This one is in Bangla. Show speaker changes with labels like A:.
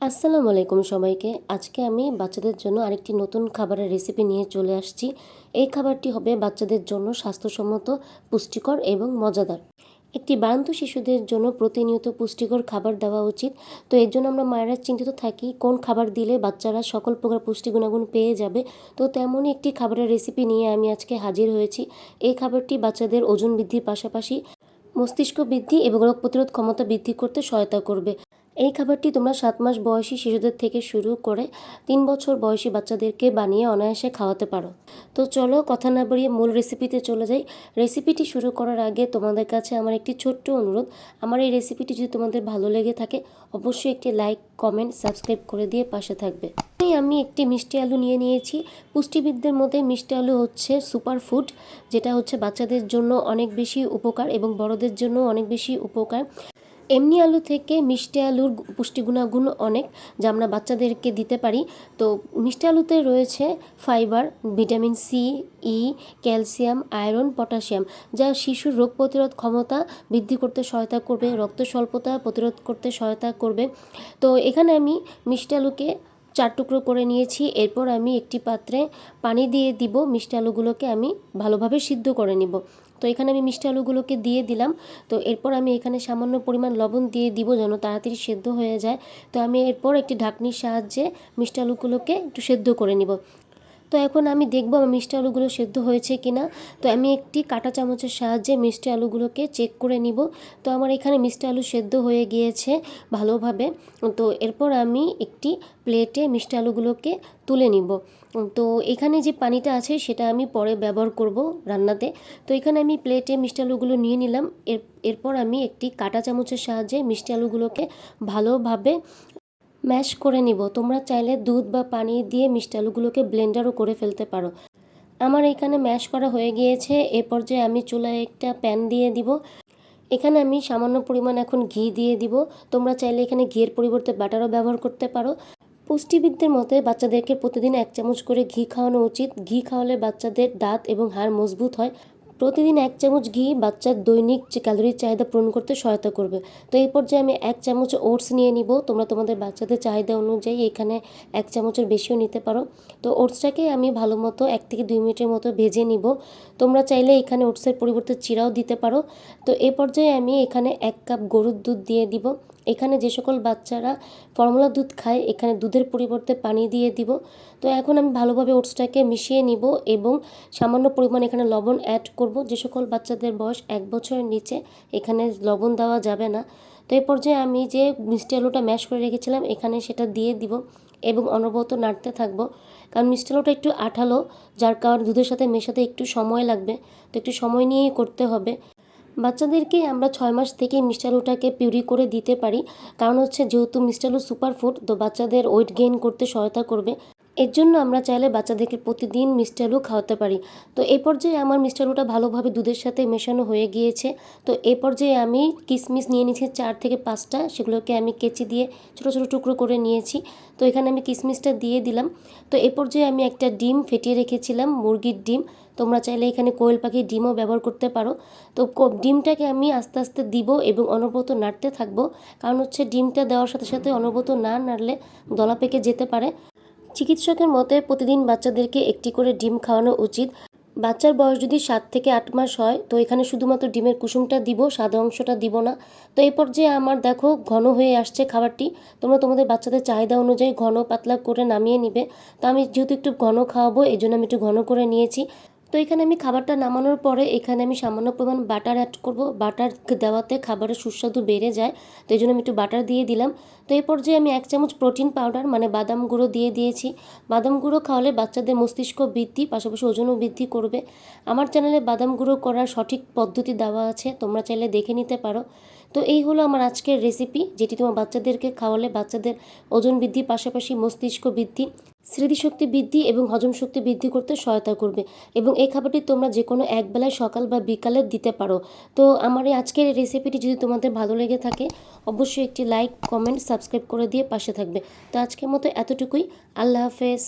A: আসসালামু আলাইকুম সবাইকে। আজকে আমি বাচ্চাদের জন্য আরেকটি নতুন খাবারের রেসিপি নিয়ে চলে আসছি। এই খাবারটি হবে বাচ্চাদের জন্য স্বাস্থ্যসম্মত, পুষ্টিকর এবং মজাদার। একটি বারান্ত শিশুদের জন্য প্রতিনিয়ত পুষ্টিকর খাবার দেওয়া উচিত। তো এর জন্য আমরা মায়েরা চিন্তিত থাকি, কোন খাবার দিলে বাচ্চারা সকল প্রকার পুষ্টি গুণাগুণ পেয়ে যাবে? তো তেমনই একটি খাবারের রেসিপি নিয়ে আমি আজকে হাজির হয়েছি। এই খাবারটি বাচ্চাদের ওজন বৃদ্ধির পাশাপাশি মস্তিষ্ক বৃদ্ধি এবং রোগ প্রতিরোধ ক্ষমতা বৃদ্ধি করতে সহায়তা করবে। এই খাবারটি তোমরা সাত মাস বয়সী শিশুদের থেকে শুরু করে তিন বছর বয়সী বাচ্চাদেরকে বানিয়ে অনায়াসে খাওয়াতে পারো। তো চলো কথা না বাড়িয়ে মূল রেসিপিতে চলে যাই। রেসিপিটি শুরু করার আগে তোমাদের কাছে আমার একটি ছোট্ট অনুরোধ। আমার এই রেসিপিটি যদি তোমাদের ভালো লেগে থাকে, অবশ্যই একটি লাইক কমেন্ট সাবস্ক্রাইব করে দিয়ে পাশে থাকবে। আমি একটি মিষ্টি আলু নিয়ে নিয়েছি। পুষ্টিবিদদের মধ্যে মিষ্টি আলু হচ্ছে সুপার ফুড যেটা হচ্ছে বাচ্চাদের জন্য অনেক বেশি উপকার এবং বড়দের জন্য অনেক বেশি উপকার। এমনি আলু থেকে মিষ্টি আলুর পুষ্টি গুণাগুণ অনেক যা আমরা বাচ্চাদেরকে দিতে পারি। তো মিষ্টি আলুতে রয়েছে fibre, vitamin C, E, calcium, iron, potassium, যা শিশুর রোগ প্রতিরোধ ক্ষমতা বৃদ্ধি করতে সহায়তা করবে, রক্ত স্বল্পতা প্রতিরোধ করতে সহায়তা করবে। তো এখানে আমি মিষ্টি আলুকে চার টুকরো করে নিয়েছি। এরপর আমি একটি পাত্রে পানি দিয়ে দিব। মিষ্টি আলুগুলোকে আমি ভালোভাবে সিদ্ধ করে নিব। তো এখানে আমি মিষ্টি আলুগুলোকে দিয়ে দিলাম। তো এরপর আমি এখানে সামান্য পরিমাণ লবণ দিয়ে দিব যেন তাড়াতাড়ি সেদ্ধ হয়ে যায়। তো আমি এরপর একটি ঢাকনির সাহায্যে মিষ্টি আলুগুলোকে একটু সেদ্ধ করে নিব। তো এখন আমি দেখব আমার মিষ্টি আলুগুলো সেদ্ধ হয়েছে কি না তো আমি একটি কাঁটা চামচের সাহায্যে মিষ্টি আলুগুলোকে চেক করে নিব। তো আমার এখানে মিষ্টি আলু সেদ্ধ হয়ে গিয়েছে ভালোভাবে। তো এরপর আমি একটি প্লেটে মিষ্টি আলুগুলোকে তুলে নিব। তো এখানে যে পানিটা আছে সেটা আমি পরে ব্যবহার করব রান্নাতে। তো এখানে আমি প্লেটে মিষ্টি আলুগুলো নিয়ে নিলাম। এর, এরপর আমি একটি কাঁটা চামচের সাহায্যে মিষ্টি আলুগুলোকে ভালোভাবে ম্যাশ করে নিব। তোমরা চাইলে দুধ বা পানি দিয়ে মিষ্টি আলুগুলোকে ব্লেন্ডারও করে ফেলতে পারো। আমার এখানে ম্যাশ করা হয়ে গিয়েছে। এ পর্যায়ে আমি চুলায় একটা প্যান দিয়ে দিব। এখানে আমি সামান্য পরিমাণ এখন ঘি দিয়ে দিব। তোমরা চাইলে এখানে ঘিয়ের পরিবর্তে বাটারও ব্যবহার করতে পারো। পুষ্টিবিদদের মতে বাচ্চাদেরকে প্রতিদিন এক চামচ করে ঘি খাওয়ানো উচিত। ঘি খাওয়ালে বাচ্চাদের দাঁত এবং হাড় মজবুত হয়। প্রতিদিন এক চামচ ঘি বাচ্চার দৈনিক যে ক্যালোরির চাহিদা পূরণ করতে সহায়তা করবে। তো এই পর্যায়ে আমি এক চামচ ওটস নিয়ে নিব। তোমরা তোমাদের বাচ্চাদের চাহিদা অনুযায়ী এখানে এক চামচের বেশিও নিতে পারো। তো ওটসটাকে আমি ভালো মতো এক থেকে দুই মিনিটের মতো ভেজে নিব। তোমরা চাইলে এখানে ওটসের পরিবর্তে চিরাও দিতে পারো। তো এ পর্যায়ে আমি এখানে এক কাপ গরুর দুধ দিয়ে দিব। এখানে যে সকল বাচ্চারা ফর্মুলা দুধ খায়, এখানে দুধের পরিবর্তে পানি দিয়ে দিব। তো এখন আমি ভালোভাবে ওটসটাকে মিশিয়ে নিব এবং সামান্য পরিমাণ এখানে লবণ অ্যাড করব। যে সকল বাচ্চাদের বয়স এক বছরের নিচে এখানে লবণ দেওয়া যাবে না। তো এই পর্যায়ে আমি যে মিষ্টি আলুটা ম্যাশ করে রেখেছিলাম, এখানে সেটা দিয়ে দিব এবং অনবরত নাড়তে থাকব। কারণ মিষ্টি আলুটা একটু আঠালো, যার কারণ দুধের সাথে মেশাতে একটু সময় লাগবে। তো একটু সময় নিয়েই করতে হবে। বাচ্চাদেরকে আমরা ছয় মাস থেকে মিষ্টি আলুটাকে পিউরি করে দিতে পারি। কারণ হচ্ছে, যেহেতু মিষ্টি আলু সুপার ফুড তো বাচ্চাদের ওয়েট গেইন করতে সহায়তা করবে। এর জন্য আমরা চাইলে বাচ্চাদেরকে প্রতিদিন মিষ্টি আলু খাওয়াতে পারি। তো এই পর্যায়ে আমার মিষ্টি আলুটা ভালোভাবে দুধের সাথে মেশানো হয়ে গিয়েছে। তো এই পর্যায়ে আমি কিশমিশ নিয়ে নিয়েছি চার থেকে পাঁচটা, সেগুলোকে আমি কেচি দিয়ে ছোটো ছোটো টুকরো করে নিয়েছি। তো এখানে আমি কিশমিশটা দিয়ে দিলাম। তো এই পর্যায়ে আমি একটা ডিম ফেটিয়ে রেখেছিলাম, মুরগির ডিম। তোমরা চাইলে এখানে কোয়েল পাখির ডিমও ব্যবহার করতে পারো। তো ডিমটাকে আমি আস্তে আস্তে দিব এবং অনবরত নাড়তে থাকব। কারণ হচ্ছে ডিমটা দেওয়ার সাথে সাথে অনবরত না নাড়লে দলা পেকে যেতে পারে। চিকিৎসকের মতে, প্রতিদিন বাচ্চাদেরকে একটি করে ডিম খাওয়ানো উচিত। বাচ্চার বয়স যদি সাত থেকে আট মাস হয়, তো এখানে শুধুমাত্র ডিমের কুসুমটা দিব, সাদা অংশটা দিব না। তো এরপর যে আমার দেখো, ঘন হয়ে আসছে খাবারটি। তোমরা তোমাদের বাচ্চাদের চাহিদা অনুযায়ী ঘন, পাতলা করে নামিয়ে নিবে। তো আমি যেহেতু একটু ঘন খাওয়াবো, এই জন্য আমি একটু ঘন করে নিয়েছি। তো এখানে আমি খাবারটা নামানোর পরে এখানে আমি সামান্য পরিমাণ বাটার অ্যাড করব। বাটার দেওয়াতে খাবারের সুস্বাদু বেড়ে যায়, তো এই জন্য আমি একটু বাটার দিয়ে দিলাম। তো এই পর্যায়ে আমি এক চামচ প্রোটিন পাউডার মানে বাদাম গুঁড়ো দিয়ে দিয়েছি। বাদাম গুঁড়ো খাওয়ালে বাচ্চাদের মস্তিষ্ক বৃদ্ধি, পাশাপাশি ওজনও বৃদ্ধি করবে। আমার চ্যানেলে বাদাম গুঁড়ো করার সঠিক পদ্ধতি দেওয়া আছে, তোমরা চাইলে দেখে নিতে পারো। তো এই হলো আমার আজকের রেসিপি যেটি তোমার বাচ্চাদেরকে খাওয়ালে বাচ্চাদের ওজন বৃদ্ধি পাশাপাশি মস্তিষ্ক বৃদ্ধি, স্মৃতিশক্তি বৃদ্ধি এবং হজম শক্তি বৃদ্ধি করতে সহায়তা করবে। এবং এই খাবারটি তোমরা যে কোনো একবেলায় সকাল বা বিকালে দিতে পারো। তো আমার এই আজকের এই রেসিপিটি যদি তোমাদের ভালো লেগে থাকে, অবশ্যই একটি লাইক কমেন্ট সাবস্ক্রাইব করে দিয়ে পাশে থাকবে। তো আজকের মতো এতটুকুই। আল্লাহ হাফেজ।